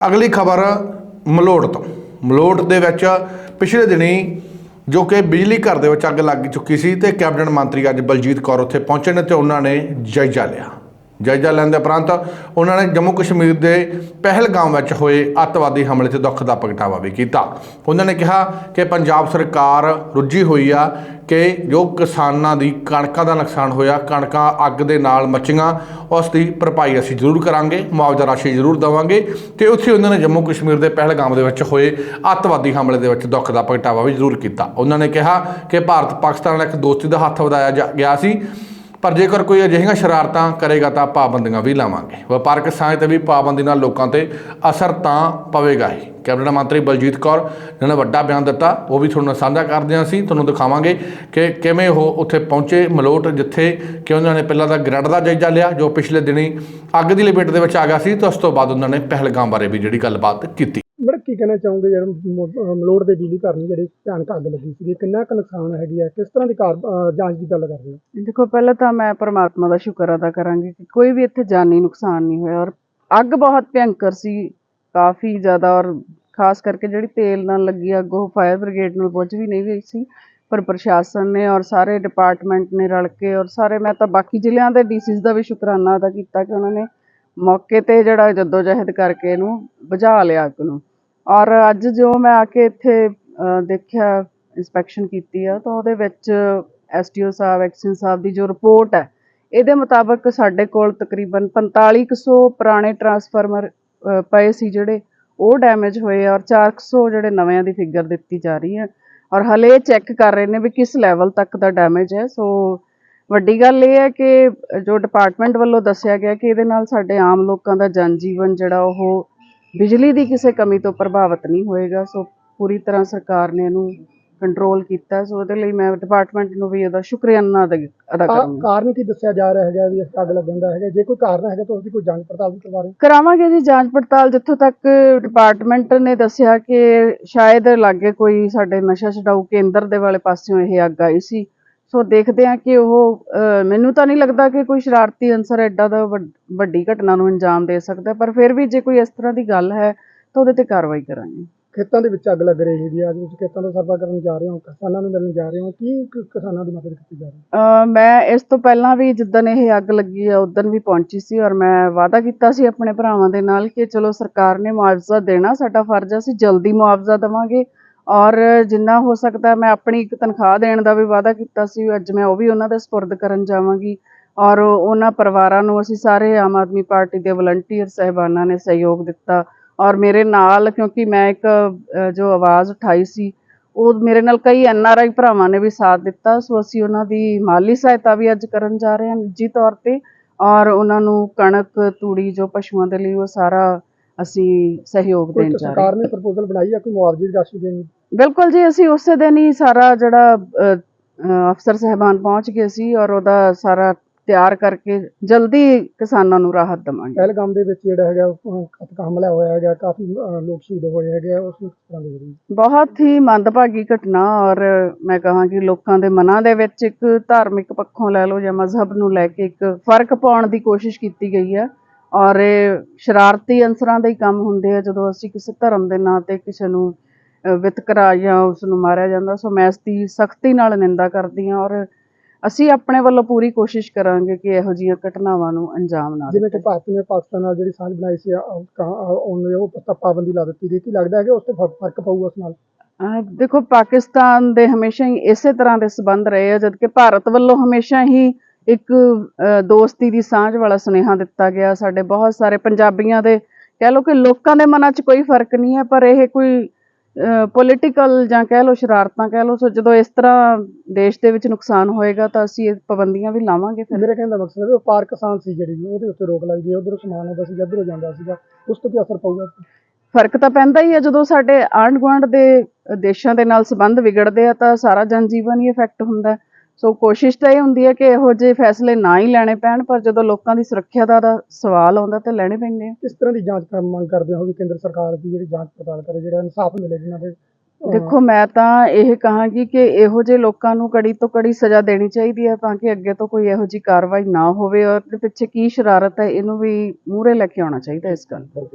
ਅਗਲੀ ਖਬਰ ਮਲੋਟ ਤੋਂ। ਮਲੋਟ ਦੇ ਵਿੱਚ ਪਿਛਲੇ ਦਿਨੀ ਜੋ ਕਿ ਬਿਜਲੀ ਘਰ ਦੇ ਵਿੱਚ ਅੱਗ ਲੱਗ ਚੁੱਕੀ ਸੀ ਤੇ ਕੈਬਨਿਟ ਮੰਤਰੀ ਅੱਜ ਬਲਜੀਤ ਕੌਰ ਉੱਥੇ ਪਹੁੰਚੇ ਨੇ ਤੇ ਉਹਨਾਂ ਨੇ ਜਾਇਜ਼ਾ ਲਿਆ। ਜਾਇਜ਼ਾ ਲੈਣ ਦੇ ਉਪਰੰਤ ਉਹਨਾਂ ਨੇ ਜੰਮੂ ਕਸ਼ਮੀਰ ਦੇ ਪਹਿਲਗਾਮ ਵਿੱਚ ਹੋਏ ਅੱਤਵਾਦੀ ਹਮਲੇ ਤੇ ਦੁੱਖ ਦਾ ਪ੍ਰਗਟਾਵਾ ਵੀ ਕੀਤਾ। ਉਹਨਾਂ ਨੇ ਕਿਹਾ ਕਿ ਪੰਜਾਬ ਸਰਕਾਰ ਰੁੱਝੀ ਹੋਈ ਆ ਕਿ ਜੋ ਕਿਸਾਨਾਂ ਦੀ ਕਣਕਾਂ ਦਾ ਨੁਕਸਾਨ ਹੋਇਆ, ਕਣਕਾਂ ਅੱਗ ਦੇ ਨਾਲ ਮੱਚੀਆਂ, ਉਸ ਦੀ ਭਰਪਾਈ ਅਸੀਂ ਜ਼ਰੂਰ ਕਰਾਂਗੇ, ਮੁਆਵਜ਼ਾ ਰਾਸ਼ੀ ਜ਼ਰੂਰ ਦੇਵਾਂਗੇ ਤੇ ਉੱਥੇ ਉਹਨਾਂ ਨੇ ਜੰਮੂ ਕਸ਼ਮੀਰ ਦੇ ਪਹਿਲਗਾਮ ਦੇ ਵਿੱਚ ਹੋਏ ਅੱਤਵਾਦੀ ਹਮਲੇ ਦੇ ਵਿੱਚ ਦੁੱਖ ਦਾ ਪ੍ਰਗਟਾਵਾ ਵੀ ਜ਼ਰੂਰ ਕੀਤਾ। ਉਹਨਾਂ ਨੇ ਕਿਹਾ ਕਿ ਭਾਰਤ ਪਾਕਿਸਤਾਨ ਨਾਲ ਇੱਕ ਦੋਸਤੀ ਦਾ ਹੱਥ ਵਧਾਇਆ ਜਾ- ਗਿਆ ਸੀ। ਪਰ ਜੇਕਰ ਕੋਈ ਅਜਿਹੀਆਂ ਸ਼ਰਾਰਤਾਂ ਕਰੇਗਾ ਤਾਂ ਪਾਬੰਦੀਆਂ ਵੀ ਲਾਵਾਂਗੇ। ਵਪਾਰਕ ਸਾਂਝ ਤੇ ਵੀ ਪਾਬੰਦੀ ਨਾਲ ਲੋਕਾਂ ਤੇ ਅਸਰ ਤਾਂ ਪਵੇਗਾ ਹੀ। ਕੈਬਨਿਟ ਮੰਤਰੀ ਬਲਜੀਤ ਕੌਰ ਨੇ ਨੇ ਵੱਡਾ ਬਿਆਨ ਦਿੱਤਾ। ਉਹ ਵੀ ਤੁਹਾਨੂੰ ਸਾਂਝਾ ਕਰਦੇ ਹਾਂ ਅਸੀਂ। ਤੁਹਾਨੂੰ ਦਿਖਾਵਾਂਗੇ ਕਿ ਕਿਵੇਂ ਉਹ ਉੱਥੇ ਪਹੁੰਚੇ ਮਲੋਟ, ਜਿੱਥੇ ਕਿ ਉਹਨਾਂ ਨੇ ਪਹਿਲਾਂ ਤਾਂ ਗ੍ਰਿਡ ਦਾ ਜਾਇਜ਼ਾ ਲਿਆ, ਜੋ ਪਿਛਲੇ ਦਿਨੀ ਅੱਗ ਦੀ ਲਪੇਟ ਦੇ ਵਿੱਚ ਆ ਗਿਆ ਸੀ। ਤੇ ਉਸ ਤੋਂ ਬਾਅਦ ਉਹਨਾਂ ਨੇ ਪਹਿਲਗਾਮ ਬਾਰੇ ਵੀ ਜਿਹੜੀ ਗੱਲਬਾਤ ਕੀਤੀ। ਕੀ ਕਹਿਣਾ ਚਾਹੋਗੇ ਜਿਹੜਾ ਮਲੋੜ ਦੇ ਬਿਜਲੀ ਘਰ ਨੂੰ ਜਿਹੜੇ ਭਿਆਨਕ ਅੱਗ ਲੱਗੀ ਸੀ ਕਿੰਨਾ ਕੁ ਨੁਕਸਾਨ ਹੈਗੀ ਹੈ ਕਿਸ ਤਰ੍ਹਾਂ ਦੀ ਕਾਰ ਅਹ ਜਾਂਚ ਦੀ ਗੱਲ ਕਰ ਰਹੇ ਹੋ? ਦੇਖੋ, ਪਹਿਲਾਂ ਤਾਂ ਮੈਂ ਪਰਮਾਤਮਾ ਦਾ ਸ਼ੁਕਰ ਅਦਾ ਕਰਾਂਗੀ ਕਿ ਕੋਈ ਵੀ ਇੱਥੇ ਜਾਨੀ ਨੁਕਸਾਨ ਨਹੀਂ ਹੋਇਆ, ਔਰ ਅੱਗ ਬਹੁਤ ਭਿਅੰਕਰ ਸੀ, ਕਾਫੀ ਜ਼ਿਆਦਾ, ਔਰ ਖਾਸ ਕਰਕੇ ਜਿਹੜੀ ਤੇਲ ਨਾਲ ਲੱਗੀ ਅੱਗ, ਉਹ ਫਾਇਰ ਬ੍ਰਿਗੇਡ ਨੂੰ ਪੁੱਜ ਵੀ ਨਹੀਂ ਗਈ ਸੀ, ਪਰ ਪ੍ਰਸ਼ਾਸਨ ਨੇ ਔਰ ਸਾਰੇ ਡਿਪਾਰਟਮੈਂਟ ਨੇ ਰਲ ਕੇ, ਔਰ ਸਾਰੇ, ਮੈਂ ਤਾਂ ਬਾਕੀ ਜ਼ਿਲ੍ਹਿਆਂ ਦੇ ਡੀਸੀਸ ਦਾ ਵੀ ਸ਼ੁਕਰਾਨਾ ਅਦਾ ਕੀਤਾ ਕਿ ਉਹਨਾਂ ਨੇ ਮੌਕੇ ਤੇ ਜਿਹੜਾ ਜੱਦੋ ਜਹਿਦ ਕਰਕੇ ਇਹਨੂੰ ਬੁਝਾ ਲਿਆ ਅੱਗ ਨੂੰ। ਔਰ ਅੱਜ ਜੋ ਮੈਂ ਆ ਕੇ ਇੱਥੇ ਦੇਖਿਆ ਇਨਸਪੈਕਸ਼ਨ ਕੀਤੀ ਆ, ਤਾਂ ਉਹਦੇ ਵਿੱਚ ਐਸਟੀਓ ਸਾਹਿਬ, ਐਕਸ਼ਨ ਸਾਹਿਬ ਦੀ ਜੋ ਰਿਪੋਰਟ ਹੈ, ਇਹਦੇ ਮੁਤਾਬਕ ਸਾਡੇ ਕੋਲ ਤਕਰੀਬਨ 4500 ਪੁਰਾਣੇ ਟਰਾਂਸਫਾਰਮਰ ਪਏ ਸੀ ਜਿਹੜੇ, ਉਹ ਡੈਮੇਜ ਹੋਏ ਆ ਔਰ 400 ਜਿਹੜੇ ਨਵਿਆਂ ਦੀ ਫਿਗਰ ਦਿੱਤੀ ਜਾ ਰਹੀ ਹੈ। ਔਰ ਹਲੇ ਚੈੱਕ ਕਰ ਰਹੇ ਨੇ ਵੀ ਕਿਸ ਲੈਵਲ ਤੱਕ ਦਾ ਡੈਮੇਜ ਹੈ। ਸੋ ਵੱਡੀ ਗੱਲ ਇਹ ਹੈ ਕਿ ਜੋ ਡਿਪਾਰਟਮੈਂਟ ਵੱਲੋਂ ਦੱਸਿਆ ਗਿਆ ਕਿ ਇਹਦੇ ਨਾਲ ਸਾਡੇ ਆਮ ਲੋਕਾਂ ਦਾ ਜਨ ਜੀਵਨ ਜਿਹੜਾ ਉਹ ਬਿਜਲੀ ਦੀ ਕਿਸੇ ਕਮੀ ਤੋਂ ਪ੍ਰਭਾਵਿਤ ਨਹੀਂ ਹੋਏਗਾ ਸੋ ਪੂਰੀ ਤਰ੍ਹਾਂ ਸਰਕਾਰ ਨੇ ਇਹਨੂੰ ਕੰਟਰੋਲ ਕੀਤਾ ਸੋ ਉਹਦੇ ਲਈ ਮੈਂ ਡਿਪਾਰਟਮੈਂਟ ਨੂੰ ਵੀ ਇਹਦਾ ਸ਼ੁਕਰੀਆਨਾ ਅਦਾ ਕਰਾਂਗੀ ਕਾਰਨ ਕੀ ਦੱਸਿਆ ਜਾ ਰਿਹਾ ਹੈਗਾ ਵੀ ਇਸ ਅੱਗ ਲੱਗਣ ਦਾ ਹੈਗਾ ਜੇ ਕੋਈ ਕਾਰਨ ਹੈਗਾ ਤਾਂ ਉਸਦੀ ਕੋਈ ਜਾਂਚ ਪੜਤਾਲ ਵੀ ਕਰਵਾ ਰਹੇ? ਕਰਾਵਾਂਗੇ ਜੀ ਜਾਂਚ ਪੜਤਾਲ ਜਿੱਥੋਂ ਤੱਕ ਡਿਪਾਰਟਮੈਂਟ ਨੇ ਦੱਸਿਆ ਕਿ ਸ਼ਾਇਦ ਲਾਗੇ ਕੋਈ ਸਾਡੇ ਨਸ਼ਾ ਛਡਾਊ ਕੇਂਦਰ ਦੇ ਵਾਲੇ ਪਾਸਿਓਂ ਇਹ ਅੱਗ ਆਈ ਸੀ ਸੋ ਦੇਖਦੇ ਹਾਂ ਕਿ ਉਹ ਮੈਨੂੰ ਤਾਂ ਨਹੀਂ ਲੱਗਦਾ ਕਿ ਕੋਈ ਸ਼ਰਾਰਤੀ ਅਨਸਰ ਐਡਾ ਦਾ ਵੱਡ- ਘਟਨਾ ਨੂੰ ਅੰਜਾਮ ਦੇ ਸਕਦਾ ਪਰ ਫਿਰ ਵੀ ਜੇ ਕੋਈ ਇਸ ਤਰ੍ਹਾਂ ਦੀ ਗੱਲ ਹੈ ਤਾਂ ਉਹਦੇ ਤੇ ਕਾਰਵਾਈ ਕਰਾਂਗੇ। ਖੇਤਾਂ ਦੇ ਵਿੱਚ ਅੱਗ ਲੱਗ ਰਹੀ ਹੈ ਅੱਜ ਤੁਸੀਂ ਖੇਤਾਂ ਦਾ ਸਰਵਾ ਕਰਨ ਜਾ ਰਹੇ ਹੋ ਕਿਸਾਨਾਂ ਨੂੰ ਮਿਲਣ ਜਾ ਰਹੇ ਹੋ ਕੀ ਕਿਸਾਨਾਂ ਦੀ ਮਦਦ ਕੀਤੀ ਜਾ ਰਹੀ ਹੈ? ਮੈਂ ਇਸ ਤੋਂ ਪਹਿਲਾਂ ਵੀ ਜਿੱਦਣ ਇਹ ਅੱਗ ਲੱਗੀ ਆ ਉਦੋਂ ਵੀ ਪਹੁੰਚੀ ਸੀ ਔਰ ਮੈਂ ਵਾਅਦਾ ਕੀਤਾ ਸੀ ਆਪਣੇ ਭਰਾਵਾਂ ਦੇ ਨਾਲ ਕਿ ਚਲੋ ਸਰਕਾਰ ਨੇ ਮੁਆਵਜ਼ਾ ਦੇਣਾ ਸਾਡਾ ਫਰਜ਼ ਆ ਅਸੀਂ ਜਲਦੀ ਮੁਆਵਜ਼ਾ ਦੇਵਾਂਗੇ। ਔਰ ਜਿੰਨਾ ਹੋ ਸਕਦਾ ਮੈਂ ਆਪਣੀ ਇੱਕ ਤਨਖਾਹ ਦੇਣ ਦਾ ਵੀ ਵਾਅਦਾ ਕੀਤਾ ਸੀ, ਅੱਜ ਮੈਂ ਉਹ ਵੀ ਉਹਨਾਂ ਦੇ ਸਪੁਰਦ ਕਰਨ ਜਾਵਾਂਗੀ। ਔਰ ਉਹਨਾਂ ਪਰਿਵਾਰਾਂ ਨੂੰ ਅਸੀਂ ਸਾਰੇ ਆਮ ਆਦਮੀ ਪਾਰਟੀ ਦੇ ਵਲੰਟੀਅਰ ਸਹਿਬਾਨਾਂ ਨੇ ਸਹਿਯੋਗ ਦਿੱਤਾ। ਔਰ ਮੇਰੇ ਨਾਲ, ਕਿਉਂਕਿ ਮੈਂ ਇੱਕ ਜੋ ਆਵਾਜ਼ ਉਠਾਈ ਸੀ, ਉਹ ਮੇਰੇ ਨਾਲ ਕਈ ਐਨ ਆਰ ਆਈ ਭਰਾਵਾਂ ਨੇ ਵੀ ਸਾਥ ਦਿੱਤਾ। ਸੋ ਅਸੀਂ ਉਹਨਾਂ ਦੀ ਮਾਲੀ ਸਹਾਇਤਾ ਵੀ ਅੱਜ ਕਰਨ ਜਾ ਰਹੇ ਹਾਂ ਨਿੱਜੀ ਤੌਰ ਤੇ। ਔਰ ਉਹਨਾਂ ਨੂੰ ਕਣਕ, ਤੂੜੀ ਜੋ ਪਸ਼ੂਆਂ ਦੇ ਲਈ ਉਹ ਸਾਰਾ ਅਸੀਂ ਸਹਿਯੋਗ ਦੇਣ ਜਾ ਰਹੇ ਹਾਂ ਸਰਕਾਰ ਨੇ ਪ੍ਰਪੋਜ਼ਲ ਬਣਾਈ ਹੈ ਕੋਈ ਮੁਆਵਜ਼ੇ ਦੀ ਰਾਸ਼ੀ ਦੇਣੀ? ਬਿਲਕੁਲ ਜੀ ਅਸੀਂ ਉਸੇ ਦਿਨ ਹੀ ਸਾਰਾ ਜਿਹੜਾ ਅਫਸਰ ਸਹਿਬਾਨ ਪਹੁੰਚ ਗਏ ਸੀ ਔਰ ਉਹਦਾ ਸਾਰਾ ਤਿਆਰ ਕਰਕੇ ਜਲਦੀ ਕਿਸਾਨਾਂ ਨੂੰ ਰਾਹਤ ਦੇਵਾਂਗੇ। ਪਹਿਲਗਾਮ ਦੇ ਵਿੱਚ ਜਿਹੜਾ ਹੈਗਾ ਘਾਤਕ ਹਮਲਾ ਹੋਇਆ ਹੈਗਾ ਕਾਫੀ ਲੋਕ ਸ਼ਹੀਦ ਹੋਏ ਹੈਗੇ ਆ, ਉਸ ਨੂੰ ਤਰ੍ਹਾਂ ਦੇ ਬਹੁਤ ਹੀ ਮੰਦਭਾਗੀ ਘਟਨਾ ਔਰ ਮੈਂ ਕਹਾਂਗੀ ਲੋਕਾਂ ਦੇ ਮਨਾਂ ਦੇ ਵਿੱਚ ਇੱਕ ਧਾਰਮਿਕ ਪੱਖੋਂ ਲੈ ਲਓ ਜਾਂ ਮਜ਼ਹਬ ਨੂੰ ਲੈ ਕੇ ਇੱਕ ਫ਼ਰਕ ਪਾਉਣ ਦੀ ਕੋਸ਼ਿਸ਼ ਕੀਤੀ ਗਈ ਹੈ। ਔਰ ਸ਼ਰਾਰਤੀ ਅਨਸਰਾਂ ਦੇ ਹੀ ਕੰਮ ਹੁੰਦੇ ਆ ਜਦੋਂ ਅਸੀਂ ਕਿਸੇ ਧਰਮ ਦੇ ਨਾਂ ਤੇ ਕਿਸੇ ਨੂੰ ਵਿਤਕਰਾ ਜਾਂ ਉਸ ਨੂੰ ਮਾਰਿਆ ਜਾਂਦਾ ਸੋ ਮੈਂ ਇਸ ਦੀ ਸਖਤੀ ਨਾਲ ਨਿੰਦਾ ਕਰਦੀ ਹਾਂ ਔਰ ਅਸੀਂ ਆਪਣੇ ਵੱਲੋਂ ਪੂਰੀ ਕੋਸ਼ਿਸ਼ ਕਰਾਂਗੇ ਕਿ ਇਹੋ ਜਿਹੀਆਂ ਘਟਨਾਵਾਂ ਨੂੰ ਅੰਜਾਮ ਨਾ ਜਿਵੇਂ ਕਿ ਭਾਰਤ ਨੇ ਪਾਕਿਸਤਾਨ ਨਾਲ ਜਿਹੜੀ ਸਾਂਝ ਬਣਾਈ ਸੀ ਉਹਨੇ ਉਹ ਪੱਤਾ ਪਾਬੰਦੀ ਲਾ ਦਿੱਤੀ ਗਈ ਕੀ ਲੱਗਦਾ ਹੈ ਕਿ ਉਸ ਤੇ ਫ਼ਰਕ ਪਊਗਾ ਉਸ ਨਾਲ? ਦੇਖੋ ਪਾਕਿਸਤਾਨ ਦੇ ਹਮੇਸ਼ਾ ਹੀ ਇਸੇ ਤਰ੍ਹਾਂ ਦੇ ਸਬੰਧ ਰਹੇ ਆ ਜਦਕਿ ਭਾਰਤ ਵੱਲੋਂ ਹਮੇਸ਼ਾ ਹੀ ਇੱਕ ਦੋਸਤੀ ਦੀ ਸਾਂਝ ਵਾਲਾ ਸੁਨੇਹਾ ਦਿੱਤਾ ਗਿਆ ਸਾਡੇ ਬਹੁਤ ਸਾਰੇ ਪੰਜਾਬੀਆਂ ਦੇ। ਕਹਿ ਲਓ ਕਿ ਲੋਕਾਂ ਦੇ ਮਨਾਂ 'ਚ ਕੋਈ ਫ਼ਰਕ ਨਹੀਂ ਹੈ ਪਰ ਇਹ ਕੋਈ ਪੋਲੀਟੀਕਲ ਜਾਂ ਕਹਿ ਲਓ ਸ਼ਰਾਰਤਾਂ ਕਹਿ ਲਓ ਸੋ ਜਦੋਂ ਇਸ ਤਰ੍ਹਾਂ ਦੇਸ਼ ਦੇ ਵਿੱਚ ਨੁਕਸਾਨ ਹੋਏਗਾ ਤਾਂ ਅਸੀਂ ਇਹ ਪਾਬੰਦੀਆਂ ਵੀ ਲਾਵਾਂਗੇ ਫਿਰ। ਮੇਰੇ ਕਹਿਣ ਦਾ ਮਕਸਦ ਹੈ ਵੀ ਵਪਾਰ ਕਿਸਾਨ ਸੀ ਜਿਹੜੀ ਉਹਦੇ ਉੱਤੇ ਰੋਕ ਲਾਈ ਗਈ ਉਧਰੋਂ ਸਮਾਨ ਆਉਂਦਾ ਸੀ ਇੱਧਰੋਂ ਜਾਂਦਾ ਸੀਗਾ ਉਸ ਤੋਂ ਕੀ ਅਸਰ ਪਊਗਾ। ਫ਼ਰਕ ਤਾਂ ਪੈਂਦਾ ਹੀ ਹੈ ਜਦੋਂ ਸਾਡੇ ਆਂਢ ਗੁਆਂਢ ਦੇ ਦੇਸ਼ਾਂ ਦੇ ਨਾਲ ਸੰਬੰਧ ਵਿਗੜਦੇ ਆ ਤਾਂ ਸਾਰਾ ਜਨਜੀਵਨ ਹੀ ਇਫੈਕਟ ਹੁੰਦਾ ਹੈ। ਸੋ ਕੋਸ਼ਿਸ਼ ਤਾਂ ਇਹ ਹੁੰਦੀ ਹੈ ਕਿ ਇਹੋ ਜਿਹੇ ਫੈਸਲੇ ਨਾ ਹੀ ਲੈਣੇ ਪੈਣ ਪਰ ਜਦੋਂ ਲੋਕਾਂ ਦੀ ਸੁਰੱਖਿਆ ਦਾ ਸਵਾਲ ਆਉਂਦਾ ਤਾਂ ਲੈਣੇ ਪੈਂਦੇ ਆ। ਕਿਸ ਤਰ੍ਹਾਂ ਦੀ ਜਾਂਚ ਕਰਨ ਮੰਗ ਕਰਦੇ ਹੋ ਵੀ ਕੇਂਦਰ ਸਰਕਾਰ ਦੀ ਜਿਹੜੀ ਜਾਂਚ ਪੜਤਾਲ ਕਰੇ ਜਿਹੜਾ ਇਨਸਾਫ ਮਿਲੇ ਜਿਨ੍ਹਾਂ ਦੇ ਦੇਖੋ ਮੈਂ ਤਾਂ ਇਹ ਕਹਾਂਗੀ ਕਿ ਇਹੋ ਜਿਹੇ ਲੋਕਾਂ ਨੂੰ ਕੜੀ ਤੋਂ ਕੜੀ ਸਜ਼ਾ ਦੇਣੀ ਚਾਹੀਦੀ ਹੈ ਤਾਂ ਕਿ ਅੱਗੇ ਤੋਂ ਕੋਈ ਇਹੋ ਜਿਹੀ ਕਾਰਵਾਈ ਨਾ ਹੋਵੇ ਔਰ ਪਿੱਛੇ ਕੀ ਸ਼ਰਾਰਤ ਹੈ ਇਹਨੂੰ ਵੀ ਮੂਹਰੇ ਲੈ ਕੇ ਆਉਣਾ ਚਾਹੀਦਾ ਇਸ ਗੱਲ ਤੋਂ।